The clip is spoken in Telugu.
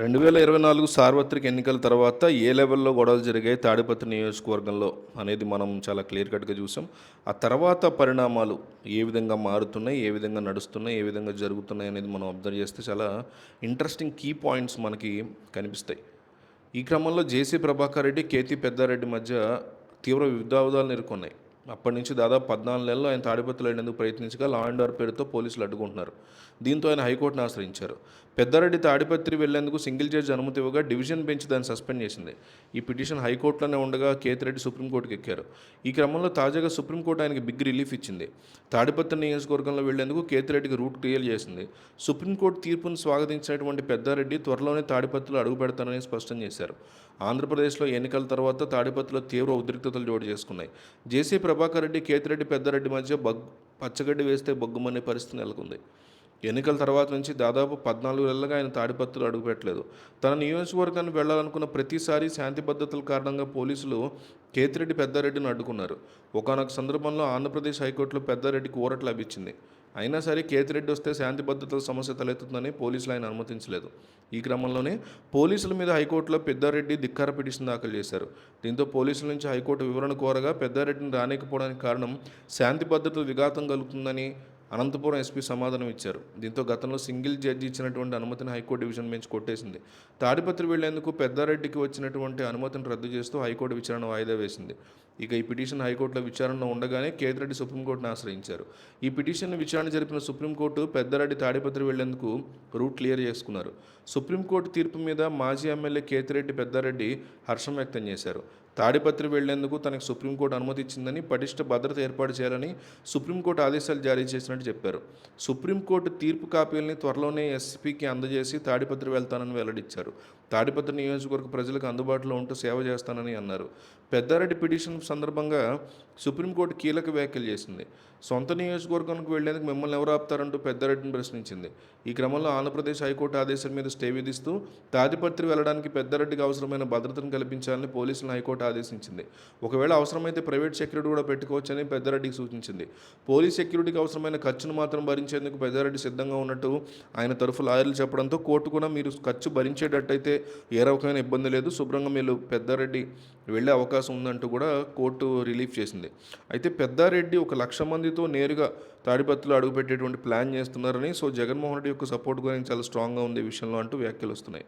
రెండు వేల ఇరవై నాలుగు సార్వత్రిక ఎన్నికల తర్వాత ఏ లెవెల్లో గొడవలు జరిగాయి తాడిపత్రి నియోజకవర్గంలో అనేది మనం చాలా క్లియర్ కట్గా చూసాం. ఆ తర్వాత పరిణామాలు ఏ విధంగా మారుతున్నాయి ఏ విధంగా నడుస్తున్నాయి ఏ విధంగా జరుగుతున్నాయి అనేది మనం అబ్జర్వ్ చేస్తే చాలా ఇంట్రెస్టింగ్ కీ పాయింట్స్ మనకి కనిపిస్తాయి. ఈ క్రమంలో జేసీ ప్రభాకర్ రెడ్డి కేతి పెద్దారెడ్డి మధ్య తీవ్ర వివాదాలు ఎదుర్కొన్నాయి అప్పటి నుంచి దాదాపు పద్నాలుగు నెలలు ఆయన తాడిపత్రులు అయినందుకు ప్రయత్నించగా లా అండ్ ఆర్డర్ పేరుతో పోలీసులు అడ్డుకుంటున్నారు. దీంతో ఆయన హైకోర్టును ఆశ్రయించారు. పెద్దారెడ్డి తాడిపత్రి వెళ్ళేందుకు సింగిల్ జడ్జి అనుమతి ఇవ్వగా డివిజన్ బెంచ్ దాన్ని సస్పెండ్ చేసింది. ఈ పిటిషన్ హైకోర్టులోనే ఉండగా కేతిరెడ్డి సుప్రీంకోర్టుకి ఎక్కారు. ఈ క్రమంలో తాజాగా సుప్రీంకోర్టు ఆయనకి బిగ్ రిలీఫ్ ఇచ్చింది. తాడిపత్రి నియోజకవర్గంలో వెళ్ళేందుకు కేతిరెడ్డికి రూట్ క్లియర్ చేసింది. సుప్రీంకోర్టు తీర్పును స్వాగతించినటువంటి పెద్దారెడ్డి త్వరలోనే తాడిపత్రులు అడుగు పెడతానని స్పష్టం చేశారు. ఆంధ్రప్రదేశ్లో ఎన్నికల తర్వాత తాడిపత్రిలో తీవ్ర ఉద్రిక్తతలు చోటు చేసుకున్నాయి. జేసీ ప్రభాకర్ రెడ్డి కేతిరెడ్డి పెద్దారెడ్డి మధ్య బగ్ పచ్చగడ్డి వేస్తే బొగ్గుమనే పరిస్థితి నెలకొంది. ఎన్నికల తర్వాత నుంచి దాదాపు పద్నాలుగు నెలలుగా ఆయన తాడిపత్రులు అడుగుపెట్టలేదు. తన నియోజకవర్గాన్ని వెళ్ళాలనుకున్న ప్రతిసారి శాంతి భద్రతల కారణంగా పోలీసులు కేతిరెడ్డి పెద్దారెడ్డిని అడ్డుకున్నారు. ఒకనొక సందర్భంలో ఆంధ్రప్రదేశ్ హైకోర్టులో పెద్దారెడ్డికి ఊరట లభించింది. అయినా సరే కేతిరెడ్డి వస్తే శాంతి భద్రతల సమస్య తలెత్తుతుందని పోలీసులు ఆయన అనుమతించలేదు. ఈ క్రమంలోనే పోలీసుల మీద హైకోర్టులో పెద్దారెడ్డి ధిక్కార పిటిషన్ దాఖలు చేశారు. దీంతో పోలీసుల నుంచి హైకోర్టు వివరణ కోరగా పెద్దారెడ్డిని రానికపోవడానికి కారణం శాంతి భద్రతలు విఘాతం కలుగుతుందని అనంతపురం ఎస్పీ సమాధానం ఇచ్చారు. దీంతో గతంలో సింగిల్ జడ్జి ఇచ్చినటువంటి అనుమతిని హైకోర్టు డివిజన్ బెంచ్ కొట్టేసింది. తాడిపత్రి వెళ్ళేందుకు పెద్దారెడ్డికి వచ్చినటువంటి అనుమతిని రద్దు చేస్తూ హైకోర్టు విచారణ వాయిదా వేసింది. ఇక ఈ పిటిషన్ హైకోర్టులో విచారణ ఉండగానే కేతిరెడ్డి సుప్రీంకోర్టును ఆశ్రయించారు. ఈ పిటిషన్ విచారణ జరిపిన సుప్రీంకోర్టు పెద్దారెడ్డి తాడిపత్రి వెళ్ళేందుకు రూట్ క్లియర్ చేసుకున్నారు. సుప్రీంకోర్టు తీర్పు మీద మాజీ ఎమ్మెల్యే కేతిరెడ్డి పెద్దారెడ్డి హర్షం వ్యక్తం చేశారు. తాడిపత్రి వెళ్ళేందుకు తనకు సుప్రీంకోర్టు అనుమతి ఇచ్చిందని పటిష్ట భద్రత ఏర్పాటు చేయాలని సుప్రీంకోర్టు ఆదేశాలు జారీ చేసినట్టు చెప్పారు. సుప్రీంకోర్టు తీర్పు కాపీలని త్వరలోనే ఎస్పీకి అందజేసి తాడిపత్రి వెళ్తానని వెల్లడించారు. తాడిపత్రి నియోజకవర్గ ప్రజలకు అందుబాటులో ఉంటూ సేవ చేస్తానని అన్నారు. పెద్దారెడ్డి పిటిషన్ సందర్భంగా సుప్రీంకోర్టు కీలక వ్యాఖ్యలు చేసింది. సొంత నియోజకవర్గానికి వెళ్ళేందుకు మిమ్మల్ని ఎవరు ఆపుతారంటూ పెద్దారెడ్డిని ప్రశ్నించింది. ఈ క్రమంలో ఆంధ్రప్రదేశ్ హైకోర్టు ఆదేశాల మీద స్టే విధిస్తూ తాడిపత్రి వెళ్ళడానికి పెద్దారెడ్డికి అవసరమైన భద్రతను కల్పించాలని పోలీసులను హైకోర్టు ఆదేశించింది. ఒకవేళ అవసరమైతే ప్రైవేట్ సెక్యూరిటీ కూడా పెట్టుకోవచ్చని పెద్దారెడ్డికి సూచించింది. పోలీస్ సెక్యూరిటీకి అవసరమైన ఖర్చును మాత్రం భరించేందుకు పెద్దారెడ్డి సిద్ధంగా ఉన్నట్టు ఆయన తరఫు లాయర్లు చెప్పడంతో కోర్టు కూడా మీరు ఖర్చు భరించేటట్టయితే ఏ రకమైన ఇబ్బంది లేదు. శుభ్రంగా మీరు పెద్దారెడ్డి వెళ్ళే అవకాశం ఉందంటూ కూడా కోర్టు రిలీఫ్ చేసింది. అయితే పెద్దారెడ్డి ఒక లక్ష మందితో నేరుగా తాడిపత్రులు అడుగుపెట్టేటువంటి ప్లాన్ చేస్తున్నారని సో జగన్మోహన్ రెడ్డి యొక్క సపోర్ట్ గురించి చాలా స్ట్రాంగ్గా ఉంది ఈ విషయంలో అంటూ వ్యాఖ్యలు వస్తున్నాయి.